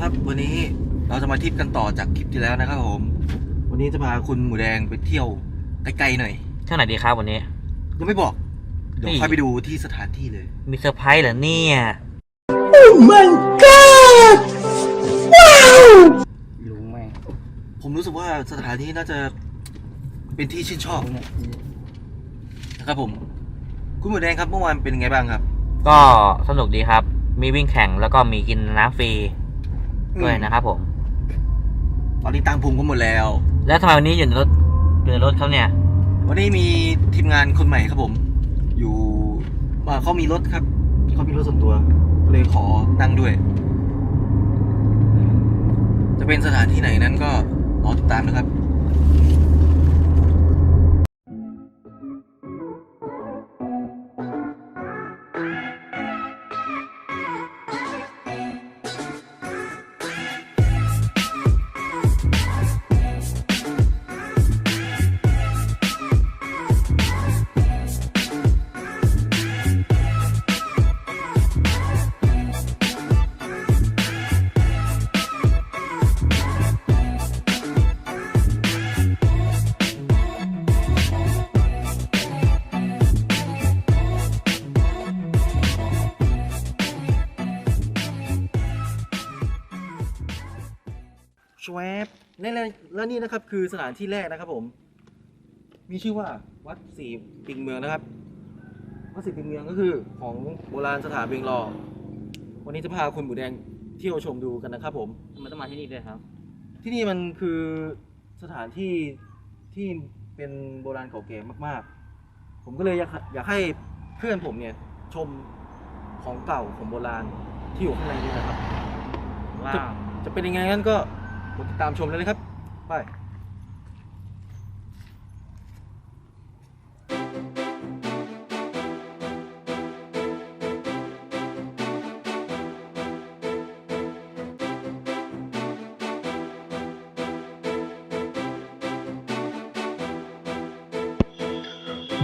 ครับวันนี้เราจะมาทริปกันต่อจากคลิปที่แล้วนะครับผม วันนี้จะพาคุณหมูแดงไปเที่ยวไกลๆหน่อยเท่าไหร่ดีครับวันนี้ ยังไม่บอก เดี๋ยวนี่ค่อยไปดูที่สถานที่เลย มีเซอร์ไพรส์เหรอเนี่ยลุงแม่งผมรู้สึกว่าสถานที่น่าจะเป็นที่ชื่นชอบนะครับผม คุณหมูแดงครับเมื่อวานเป็นไงบ้างครับ ก็สนุกดีครับ มีวิ่งแข่งแล้วก็มีกินน้ำฟรี ด้วยนะครับผม ตอนนี้ตังค์ผมก็หมดแล้ว แล้วทำไมวันนี้อยู่ในรถอยู่ในรถเขาเนี่ย วันนี้มีทีมงานคนใหม่ครับผม อยู่ว่าเขามีรถครับเขามีรถส่วนตัวก็เลยขอนั่งด้วย จะเป็นสถานที่ไหนนั้นก็รอติดตามนะครับ วบและและและนี่นะครับคือสถานที่แรกนะครับผม มีชื่อว่าวัดสีปิงเมืองนะครับ วัดสีปิงเมืองก็คือของโบราณสถานเวียงรอ วันนี้จะพาคุณหมูแดงเที่ยวชมดูกันนะครับผมทำไมต้องมาที่นี่ด้วยครับ ที่นี่มันคือสถานที่ที่เป็นโบราณเก่าแก่มาก ๆ ผมก็เลยอยากอยากให้เพื่อนผมเนี่ยชมของเก่าของโบราณที่อยู่ข้างในนี้นะครับ ว้าว จะเป็นยังไงนั้นก็ กดติดตามชมเลยนะครับ ไป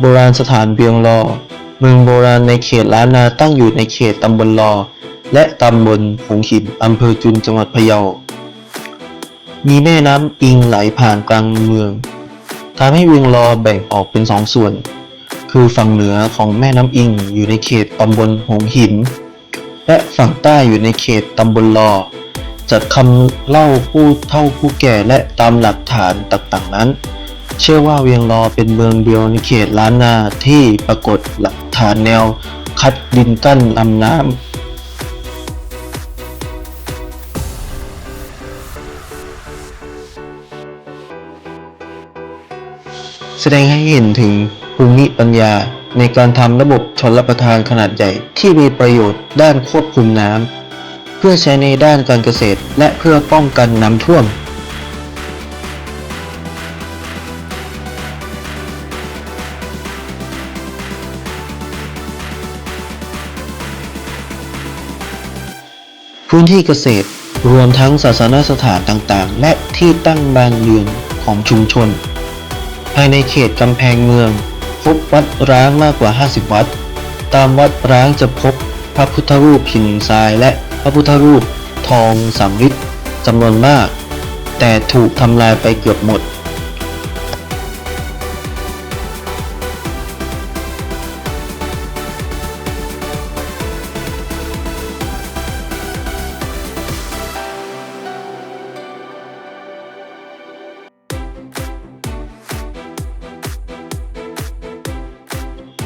โบราณสถานเบียงลอ เมืองโบราณในเขตล้านนาตั้งอยู่ในเขตตำบลลอ และตำบลหงหินอำเภอจุนจังหวัดพะเยา มีแม่น้ำอิงไหลผ่านกลางเมืองทำให้เวียงลอแบ่งออกเป็นสองส่วน คือฝั่งเหนือของแม่น้ำอิงอยู่ในเขตตำบลหงหิน และฝั่งใต้อยู่ในเขตตำบลลอจัดคำเล่าผู้เฒ่าผู้แก่และตามหลักฐานต่างๆนั้น เชื่อว่าเวียงรอเป็นเมืองเดียวในเขตล้านนาที่ปรากฏหลักฐานแนวคัดดินกั้นลำน้ำ ดงให้เห็นถึงภูมิปัญญา ในการทำระบบชนรับประทานขนาดใหญ่ที่มีประโยชน์ด้านควบคุมน้ำเพื่อใช้ในด้านการเกษตร และเพื่อป้องกันน้ำท่วมพื้นที่เกษตรรวมทั้งศาสนสถานต่างๆ และที่ตั้งบานเรือนของชุมชน ภายในเขตกำแพงเมือง พบวัดร้างมากกว่า 50 วัด ตามวัดร้างจะพบพระพุทธรูปหินทรายและพระพุทธรูปทองสำริดจำนวนมาก แต่ถูกทำลายไปเกือบหมด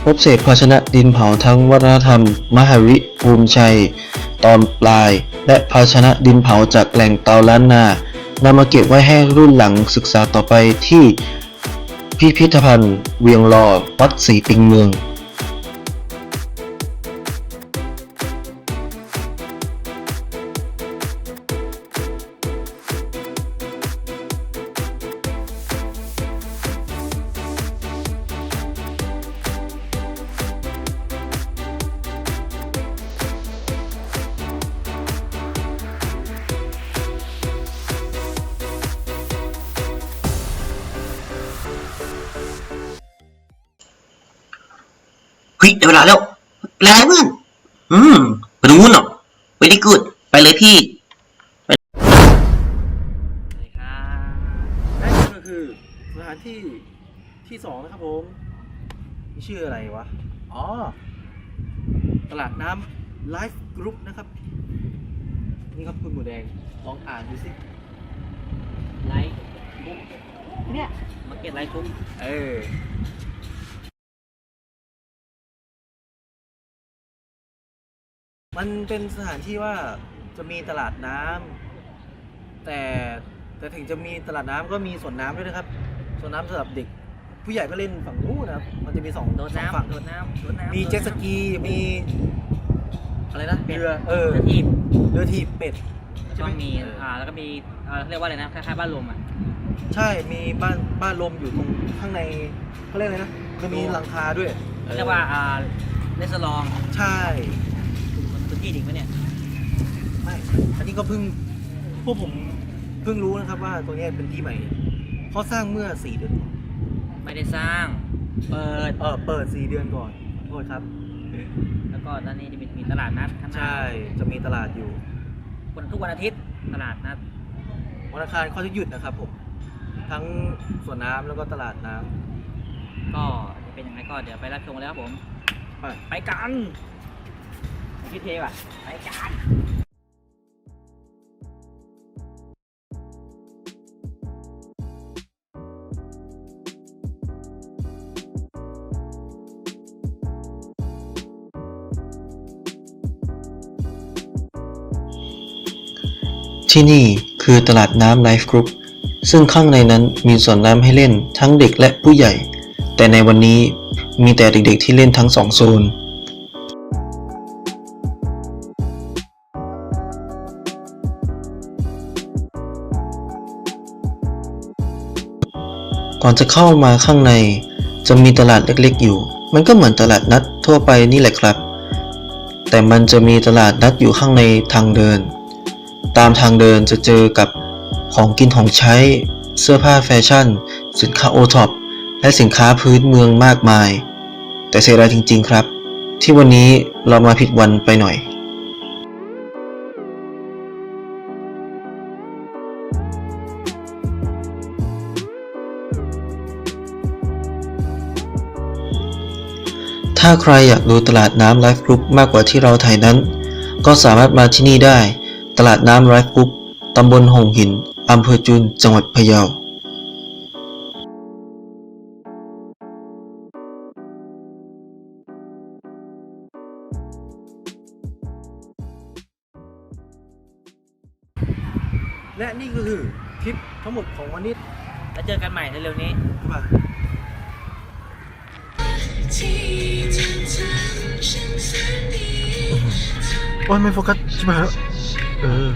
พบเศษภาชนะดินเผาทั้งวัฒนธรรม มหาวิภูมิชัย ตอนปลาย และภาชนะดินเผาจากแหล่งเตาล้านนานำมาเก็บไว้ให้รุ่นหลังศึกษาต่อไปที่พิพิธภัณฑ์ เวียงรอวัดศรีปิงเมือง เฮ้ยได้เวลาแล้วแล้วเพื่อนอืมไปดูนหรอ very good ไปเลยพี่และนี่ก็คือสถานที่ที่สองนะครับผมมีชื่ออะไรวะ อ๋อ ตลาดน้ำไลฟ์กรุ๊ปนะครับ นี่ครับคุณหมูแดง ลองอ่านดูสิไลฟ์กรุ๊ปเนี่ยมาเก็ตไลฟ์กรุ๊ปเออ มันเป็นสถานที่ว่าจะมีตลาดน้ำแต่แต่ถึงจะมีตลาดน้ำก็มีสวนน้ำด้วยนะครับสวนน้ำสำหรับเด็ก ผู้ใหญ่ก็เล่นฝั่งนู้นนะครับ มันจะมีสองโดดสองฝั่งน้ำโดดน้ำโดดน้ำมีเจ็ตสกีมีอะไรนะเป็ดเรือเออเรือทีบเรือถีบเป็ดแล้วก็มีอ่าแล้วก็มีอ่าเขาเรียกว่าอะไรนะคล้ายๆบ้านลมอะใช่มีบ้านบ้านลมอยู่ตรงข้างในเขาเรียกอะไรนะมันมีหลังคาด้วยเรียกว่าอ่าเลสลองใช่ มันพื้นที่จริงไหมเนี่ย ไม่อันนี้ก็เพิ่งพวกผมเพิ่งรู้นะครับว่าตัวเนี้ยเป็นที่ใหม่เขาสร้างเมื่อสี่เดือนก่อนไม่ได้สร้าง เปิด เออเปิดสี่เดือนก่อนขอโทษครับ แล้วก็ด้านนี้จะมีมีตลาดนัดข้างหน้าใช่จะมีตลาดอยู่ วันทุกวันอาทิตย์ตลาดนัด วันอังคารเขาจะหยุดนะครับผม ทั้งสวนน้ำแล้วก็ตลาดน้ำก็จะเป็นยังไงก็เดี๋ยวไปรับชมกันเลยครับผมไป ไปกัน พี่เทป่ะไปกันที่นี่คือตลาดน้ำไลฟ์กรุ๊ปซึ่งข้างในนั้นมีสวนน้ำให้เล่นทั้งเด็กและผู้ใหญ่ แต่ในวันนี้มีแต่เด็กๆที่เล่นทั้งสองโซน ก่อนจะเข้ามาข้างใน จะมีตลาดเล็กๆอยู่ มันก็เหมือนตลาดนัดทั่วไปนี่แหละครับ แต่มันจะมีตลาดนัดอยู่ข้างในทางเดิน ตามทางเดินจะเจอกับของกินของใช้ เสื้อผ้าแฟชั่น สินค้าโอท็อปและสินค้าพื้นเมืองมากมาย แต่เสียดายจริงๆครับ ที่วันนี้เรามาผิดวันไปหน่อย ถ้าใครอยากดูตลาดน้ำไลฟ์กรุ๊ปมากกว่าที่เราถ่ายนั้น ก็สามารถมาที่นี่ได้ ตลาดน้ำไลฟ์กรุ๊ปตำบลหงหินอำเภอจุน จังหวัดพะเยาและนี่ก็คือทริปทั้งหมดของวันนี้แล้วเจอกันใหม่เร็วๆนี้ใโอ้ยไม่โฟกัสใช่ไหมเออ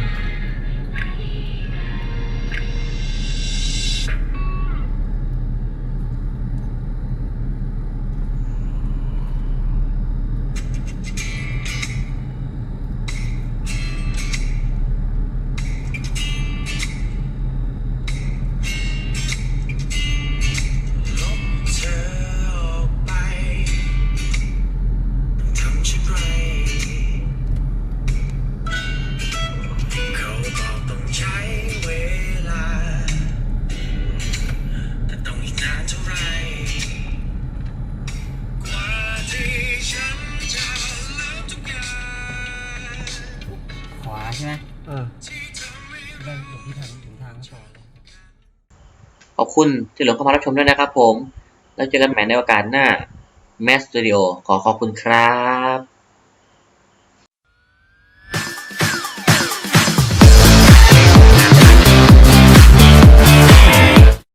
ทางถึงทางชอนขอบคุณที่หลงเข้ามารับชมด้วยนะครับผม แล้วเจอกันใหม่ในโอกาสหน้าแมสสตูดิโอขอขอบคุณครับ